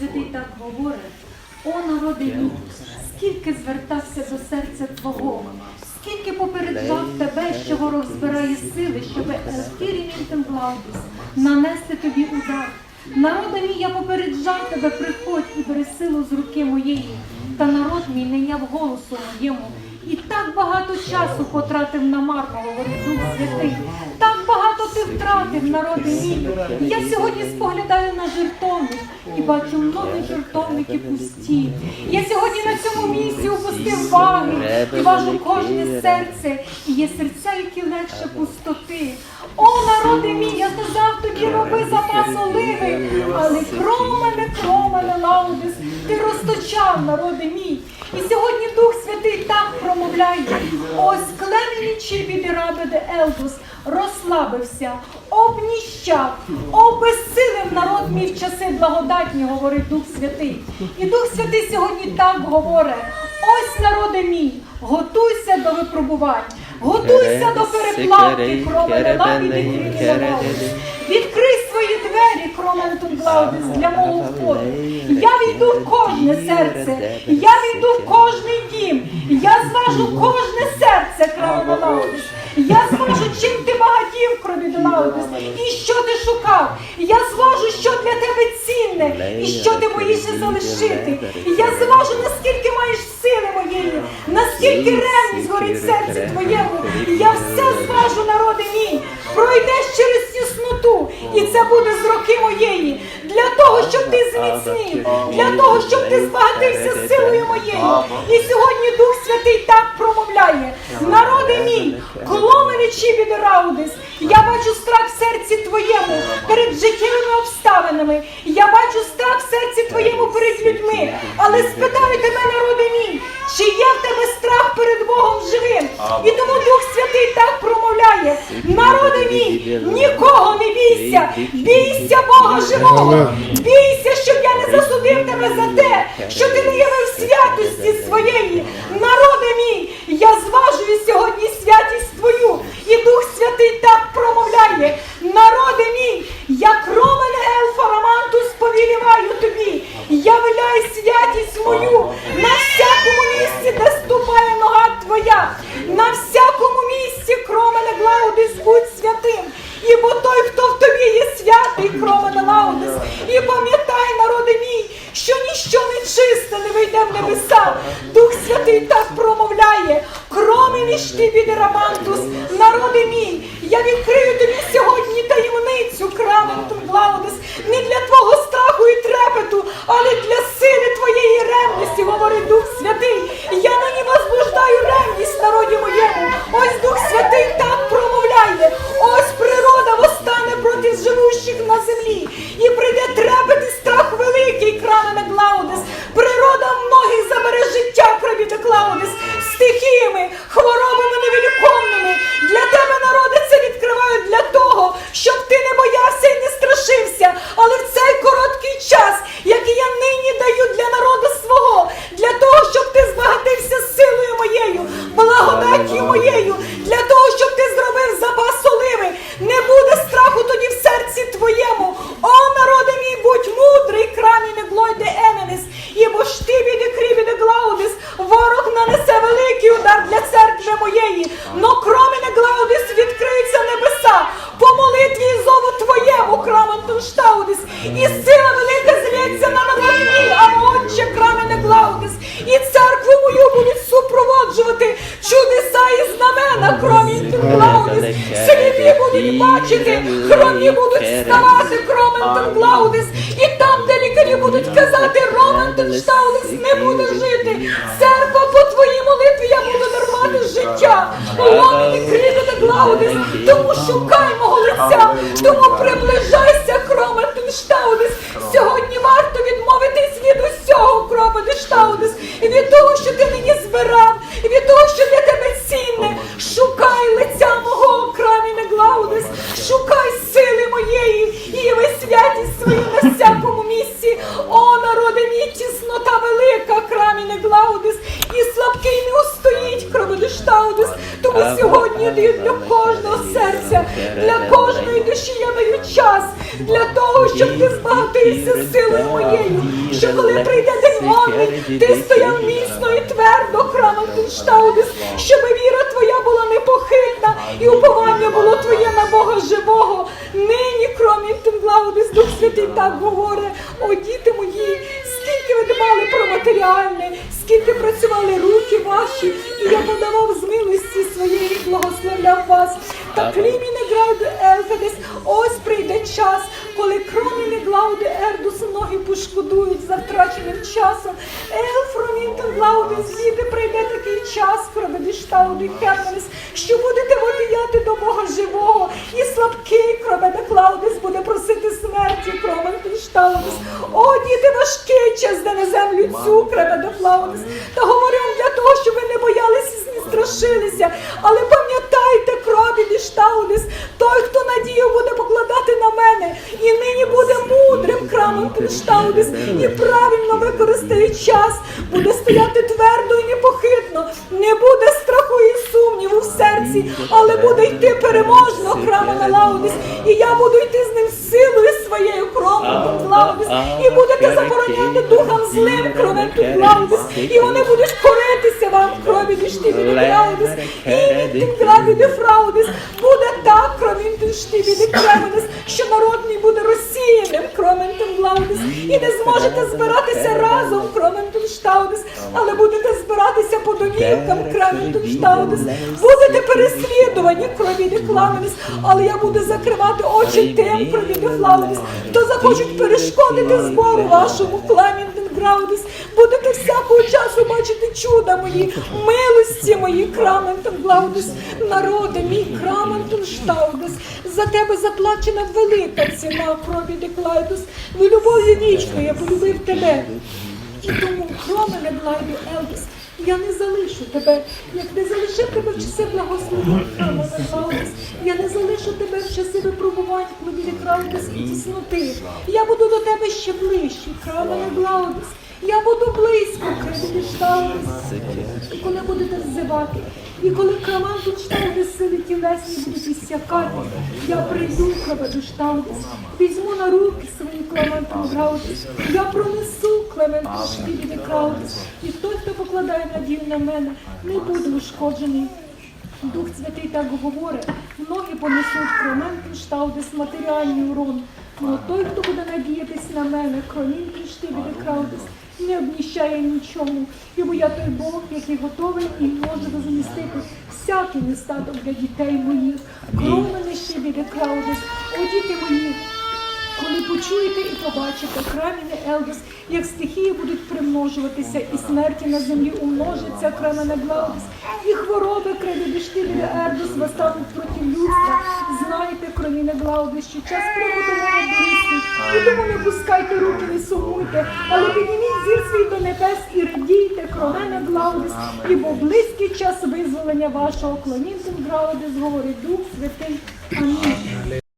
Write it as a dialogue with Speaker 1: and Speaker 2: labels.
Speaker 1: Святий так говорить, о народи мій, скільки звертався до серця Твого, скільки попереджав тебе, що ворог збирає сили, щоб Естірі Мінтенглаудис нанести тобі удар. Народи мій, я попереджав тебе, приходь і бери силу з руки моєї, та народ мій не голосу моєму. І так багато часу потратив на марно, говорить Дух Святий. Так багато ти втратив, народи мій. Я сьогодні споглядаю на жертовник і бачу многі жертовники пусті. Я сьогодні на цьому місці упустив ваги і важу кожне серце. І є серця, які легше пустоти. О, народи мій, я сказав тобі, роби запас оливи, але кромене, кромене, лаудис, ти розточав, народи мій. І сьогодні Дух Святий так промовляє. Ось клемені чибіди рабеде Елдус розслабився, обніщав, обезсилив народ мій в часи благодатні, говорить Дух Святий. І Дух Святий сьогодні так говорить. Ось народи мій, готуйся до випробувань, готуйся до переплавки, кроме лабіді Відкрий свої двері, Кроментон Глаудис, для мого входу. Я війду в кожне серце, я війду в кожний дім, я зважу кожне серце, Кроментон Глаудис. Я зважу, чим ти багатів, Кроментон Глаудис, і що ти шукав. Я зважу, що для тебе цінне, і що ти боїшся залишити. І я зважу, наскільки маєш сили моєї, наскільки ревність горить в серці твоєму. І я все зважу, народи мій, пройдеш через і це буде з роки моєї, для того, щоб ти зміцнів, для того, щоб ти збагатився силою моєю. І сьогодні Дух Святий так промовляє. Народи мій, кломені чібіди раудис, я бачу страх в серці твоєму перед життєвими обставинами. Я бачу страх в серці твоєму перед людьми. Але спитаю тебе, народи мій, чи є в тебе страх перед Богом живим? І тому Дух Святий так промовляє. Народи мій, нікого бійся, бійся Бога живого, бійся, щоб я не засудив тебе за те, що ти не явив святості своєї. Народи серці твоєму. О, народи мій, будь мудрий, крамі не глойде енеміс, ібо ж ти не глаудис, ворог нанесе великий удар для церкви моєї. Но кроміне глаудис відкриються небеса, по молитві і зову твоєму, краментун штаудис, і сила велика злється на народ мій, а отче крамене глаудис, і церкву мою будуть супроводжувати чудеса і знамена, кроментун глаудис, сліпі будуть бачити, хромі будуть ставати, кроментун глаудис, і там, де лікарі будуть казати, роментун штаудис не буде жити, церква по твоїй молитві я буду дармати життя, ломені кріпити глаудис, тому шукай мого лиця, тому приближайся, кроментун штаудис, сьогодні варто відмовитись від усього, кроментун штаудис, і від того, що ти нині збирав, краміне глаудис, і слабкий не устоїть, кроводиштаудис. Тому сьогодні для кожного серця, для кожної душі я даю час. для того, щоб ти збагатився силою моєю, що коли прийде день мовний, ти стояв міцно і твердо, храмом Тинштаудис, щоб віра твоя була непохитна і уповання було твоє на Бога живого. Нині, кромі Тинглаудис, Дух Святий так говорить, о діти мої, скільки ви про матеріальне, скільки працювали руки ваші, і я подавав з милості своєї, благословляв вас. Та кліміне грауде Елфедес, ось прийде час, коли кроміне глауде Ердус ноги пошкодують за втраченим часом. Елфромінтен глауде звідти прийде такий час, кроведиштауди Херменес, що будете вопіяти до Бога живого, і слабкий кроведе Клаудис буде просити смерті, кровентиштаудис. О, діти, важкий час, де на землю кроведе Клаудис. Та говорю вам для того, щоб ви не боялися і не страшилися. Але пам'ятайте, крові Діштаудис, той, хто надію буде покладати на мене, і нині буде мудрим крамом Криштаудис, і правильно використає час, буде стояти твердо і непохитно, не буде страху і сумніву в серці, але буде йти переможно храмом Лаудис, і я буду йти з ним кромом і будете забороняти духам злим кровенту Лаудис, і вони будуть коритися вам крові Діштиві Лаудис, і від крові Дефраудис, буде так кровім Діштиві Кременес, що народ мій буде розсіяним кромен Лаудис, і не зможете збиратися разом кромен Штаудис, але будете збиратися по домівкам кромен Штаудис, будете переслідувані крові Декламенес, але я буду закривати очі тим крові Дефлаудис, хто захочуть перешкодити збору вашому кламін Граудис, будете всякого часу бачити чуда мої, милості мої, Краментон Глаудис, народи мій Краментон Штаудис, за тебе заплачена велика ціна крові Деклайдус, ви любов'ю вічною я полюбив тебе. І тому, кроме Глайду Елвіс, я не залишу тебе, як не залишив тебе в часи благословення, Клаудис. Я не залишу тебе в часи випробувань Клавілі Клаудис і тісноти. Я буду до тебе ще ближче, Храмове Клаудис. Я буду близько, Клавілі Штаудис. І коли будете взивати, і коли краманту штаудис сили тілесні будуть іссякати, я прийду, Клаведу Штаудис, візьму на руки свої Клементу Граудис, я пронесу Клементу Штибіді Краудис, і той, хто покладає надію на мене, не буде ушкоджений. Дух Святий так говорить, ноги понесуть Клементу Штаудис матеріальний урон. Но той, хто буде надіятись на мене, Клементу Штибіді Краудис, не обніщає нічому, Йому я той Бог, який готовий і може розмістити всякий нестаток для дітей моїх. Кров мене ще Клаудис, о діти мої. Коли почуєте і побачите краміне Елдос, як стихії будуть примножуватися, і смерті на землі умножиться крамене Глаудис, і хвороби кредибіштилі Ердос восстануть проти людства. Знайте, кровіне Глаудис, що час приготовлений близький, і тому не пускайте руки, не сумуйте, але підніміть зір свій до небес і радійте, кровене Глаудис, ібо близький час визволення вашого клонінцем Глаудис, говорить Дух Святий. Амінь.